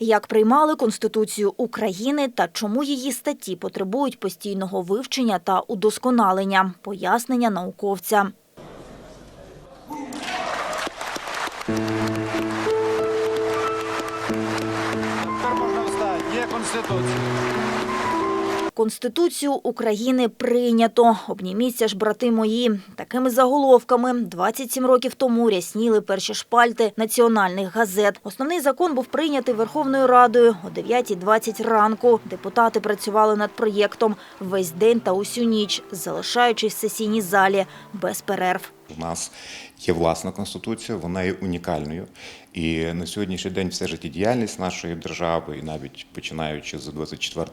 Як приймали Конституцію України та чому її статті потребують постійного вивчення та удосконалення, пояснення науковця. Можна встати. Є Конституція. Конституцію України прийнято. Обніміться ж, брати мої. Такими заголовками 27 років тому рясніли перші шпальти національних газет. Основний закон був прийнятий Верховною Радою о 9.20 ранку. Депутати працювали над проєктом весь день та усю ніч, залишаючись в сесійній залі без перерв. У нас є власна конституція, вона є унікальною. І на сьогоднішній день вся життєдіяльність нашої держави, і навіть починаючи з 24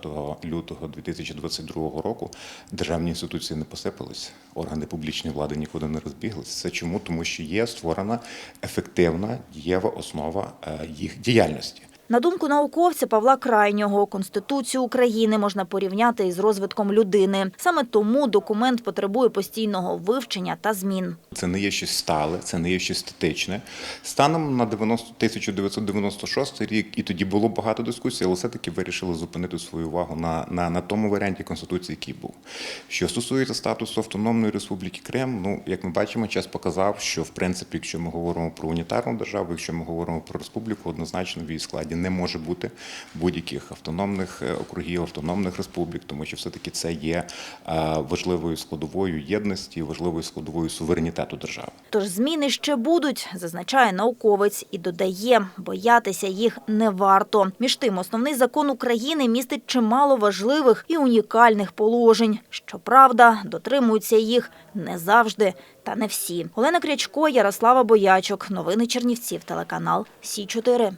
лютого 2022 року, державні інституції не посипались, органи публічної влади нікуди не розбіглися. Це чому? Тому що є створена ефективна дієва основа е, їх діяльності. На думку науковця Павла Крайнього, Конституцію України можна порівняти із розвитком людини. Саме тому документ потребує постійного вивчення та змін. Це не є щось стале, це не є щось статичне. Станом на 90, 1996 рік, і тоді було багато дискусій, але все-таки вирішили зупинити свою увагу на, на, на тому варіанті Конституції, який був. Що стосується статусу Автономної Республіки Крим, ну, як ми бачимо, час показав, що в принципі, якщо ми говоримо про унітарну державу, якщо ми говоримо про республіку, однозначно в її складі не може бути будь-яких автономних е, округів, автономних республік, тому що все-таки це є е, важливою складовою єдності, важливою складовою суверенітету держави. Тож зміни ще будуть, зазначає науковець і додає, боятися їх не варто. Між тим, основний закон України містить чимало важливих і унікальних положень. Щоправда, дотримуються їх не завжди та не всі. Олена Крячко, Ярослава Боячок. Новини Чернівців. Телеканал Сі 4